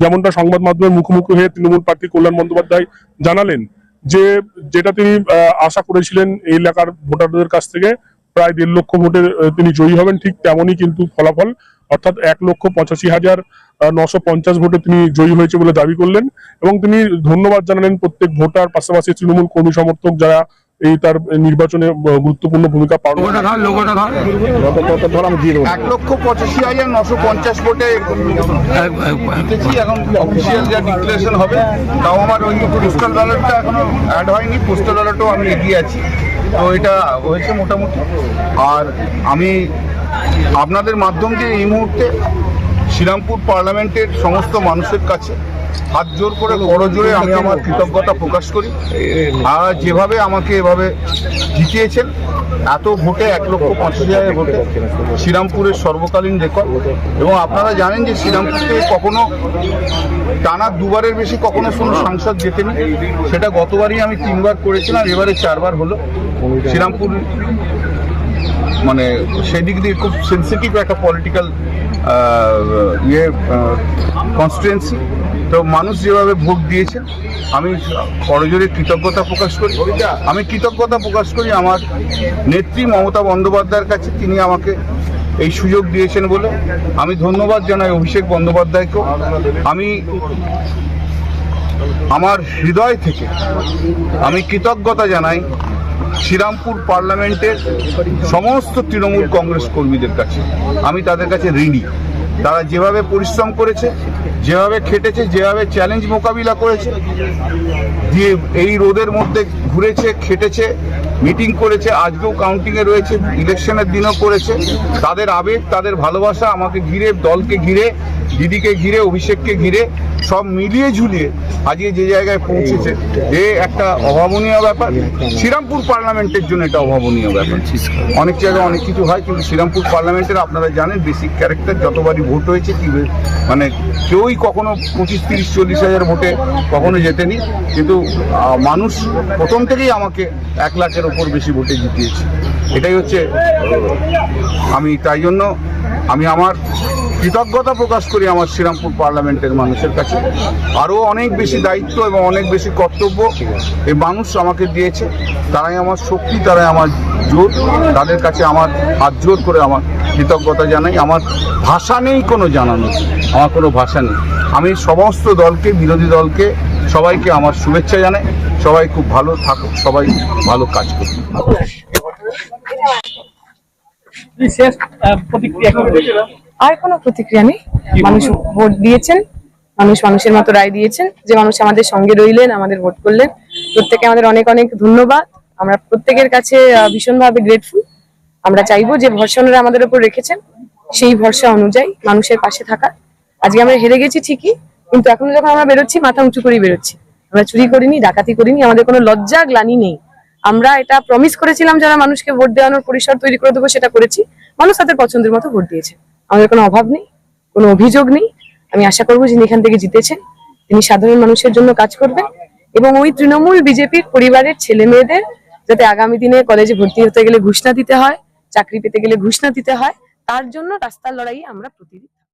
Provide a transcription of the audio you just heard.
যেমনটা সংবাদ মাধ্যমের মুখোমুখি হয়ে তৃণমূল প্রার্থী কল্যাণ বন্দ্যোপাধ্যায় জানালেন যে, যেটা তিনি আশা করেছিলেন এই এলাকার ভোটারদের কাছ থেকে, প্রায় দেড় লক্ষ ভোটে তিনি জয়ী হবেন, ঠিক তেমনই কিন্তু ফলাফল, অর্থাৎ এক লক্ষ পঁচাশি হাজার নশো পঞ্চাশ ভোটে তিনি জয়ী হয়েছে বলে দাবি করলেন এবং তিনি ধন্যবাদ জানালেন প্রত্যেক ভোটার, পাশাপাশি তৃণমূল কর্মী সমর্থক যারা এই তার নির্বাচনে গুরুত্বপূর্ণ ভূমিকা পালন এক লক্ষ পঁচাশি হাজার নশো পঞ্চাশ ভোটে এখন অফিসিয়াল যা ডিক্লারেশন হবে তাও আমার ওই পোস্টাল ব্যালটটা এখনও অ্যাড হয়নি পোস্টাল ব্যালটও আমি এগিয়ে আছি। তো এটা হয়েছে মোটামুটি। আর আমি আপনাদের মাধ্যম দিয়ে এই মুহূর্তে শ্রীরামপুর পার্লামেন্টের সমস্ত মানুষের কাছে হাত জোর করে বড় জোরে আমি আমার কৃতজ্ঞতা প্রকাশ করি। আর যেভাবে আমাকে এভাবে জিতিয়েছেন, এত ভোটে এক লক্ষ পঁচিশ হাজার ভোটে শ্রীরামপুরের সর্বকালীন রেকর্ড। এবং আপনারা জানেন যে শ্রীরামপুর থেকে কখনো টানা দুবারের বেশি কখনো কোনো সাংসদ জেতেনি। সেটা গতবারই আমি তিনবার করেছিলাম, এবারে চারবার হলো। শ্রীরামপুর মানে সেদিক দিয়ে খুব সেন্সিটিভ একটা পলিটিক্যাল ইয়ে কনস্টিটুয়েন্সি তো মানুষ যেভাবে ভোট দিয়েছে, আমি করজোরে কৃতজ্ঞতা প্রকাশ করি। আমি কৃতজ্ঞতা প্রকাশ করি আমার নেত্রী মমতা বন্দ্যোপাধ্যায়ের কাছে, তিনি আমাকে এই সুযোগ দিয়েছেন বলে। আমি ধন্যবাদ জানাই অভিষেক বন্দ্যোপাধ্যায়কেও। আমি আমার হৃদয় থেকে আমি কৃতজ্ঞতা জানাই শ্রীরামপুর পার্লামেন্টের সমস্ত তৃণমূল কংগ্রেস কর্মীদের কাছে। আমি তাদের কাছে ঋণী। তারা যেভাবে পরিশ্রম করেছে, যেভাবে খেটেছে, যেভাবে চ্যালেঞ্জ মোকাবিলা করেছে, দিয়ে এই রোদের মধ্যে ঘুরেছে, খেটেছে মিটিং করেছে, আজকেও কাউন্টিংয়ে রয়েছে ইলেকশনের দিনও করেছে। তাদের আবেগ, তাদের ভালোবাসা আমাকে ঘিরে, দলকে ঘিরে, দিদিকে ঘিরে, অভিষেককে ঘিরে, সব মিলিয়ে ঝুলিয়ে আজকে যে জায়গায় পৌঁছেছে যে একটা অভাবনীয় ব্যাপার। শ্রীরামপুর পার্লামেন্টের জন্য এটা অভাবনীয় ব্যাপার। অনেক জায়গায় অনেক কিছু হয়, কিন্তু শ্রীরামপুর পার্লামেন্টের আপনারা জানেন, বেসিক ক্যারেক্টার, যতবারই ভোট হয়েছে, কি মানে কেউই কখনো পঁচিশ, তিরিশ, চল্লিশ হাজার ভোটে কখনো জেতেনি, কিন্তু মানুষ প্রথম থেকেই আমাকে এক লাখের ওপর বেশি ভোটে জিতিয়েছে। এটাই হচ্ছে, আমি তাই জন্য, আমি আমার কৃতজ্ঞতা প্রকাশ করি আমার শ্রীরামপুর পার্লামেন্টের মানুষের কাছে। আরও অনেক বেশি দায়িত্ব এবং অনেক বেশি কর্তব্য এই মানুষ আমাকে দিয়েছে। তারাই আমার শক্তি, তারাই আমার জোর, তাদের কাছে আমার হাত জোর করে আমার কৃতজ্ঞতা জানাই। আমার ভাষা নেই কোনো জানানো আমার কোনো ভাষা নেই। আমি সমস্ত দলকে, বিরোধী দলকে, সবাইকে আমার শুভেচ্ছা জানাই। সবাই খুব ভালো থাকুক, সবাই ভালো কাজ করুক। শেষ প্রতিক্রিয়া আর কোনো প্রতিক্রিয়া নেই। মানুষ ভোট দিয়েছেন মানুষ মানুষের মতো রায় দিয়েছেন যে মানুষ আমাদের সঙ্গে রইলেন আমাদের ভোট করলেন। প্রত্যেকে আমাদের অনেক অনেক ধন্যবাদ। আমরা প্রত্যেকের কাছে ভীষণভাবে গ্রেটফুল আমরা চাইব যে ভরসা আমাদের উপর রেখেছেন সেই ভরসা অনুযায়ী মানুষের পাশে থাকা আজকে আমরা হেরে গেছি ঠিকই কিন্তু এখনও যখন আমরা বেরোচ্ছি মাথা উঁচু করেই বেরোচ্ছি। আমরা চুরি করিনি ডাকাতি করিনি আমাদের কোনো লজ্জা গ্লানি নেই। আমরা এটা প্রমিস করেছিলাম যারা মানুষকে ভোট দেওয়ানোর পরিসর তৈরি করে দেবো, সেটা করেছি। মানুষ তাদের পছন্দের মতো ভোট দিয়েছে। আমাদের কোনো অভাব নেই, কোনো অভিযোগ নেই। আমি আশা করব যিনি এখান থেকে জিতেছেন, তিনি সাধারণ মানুষের জন্য কাজ করবেন এবং ওই তৃণমূল বিজেপির পরিবারের ছেলে মেয়েদের যাতে আগামী দিনে কলেজে ভর্তি হতে গেলে ঘুষ দিতে হয়, চাকরি পেতে গেলে ঘুষ দিতে হয়, তার জন্য রাস্তার লড়াই আমরা প্রতিদিন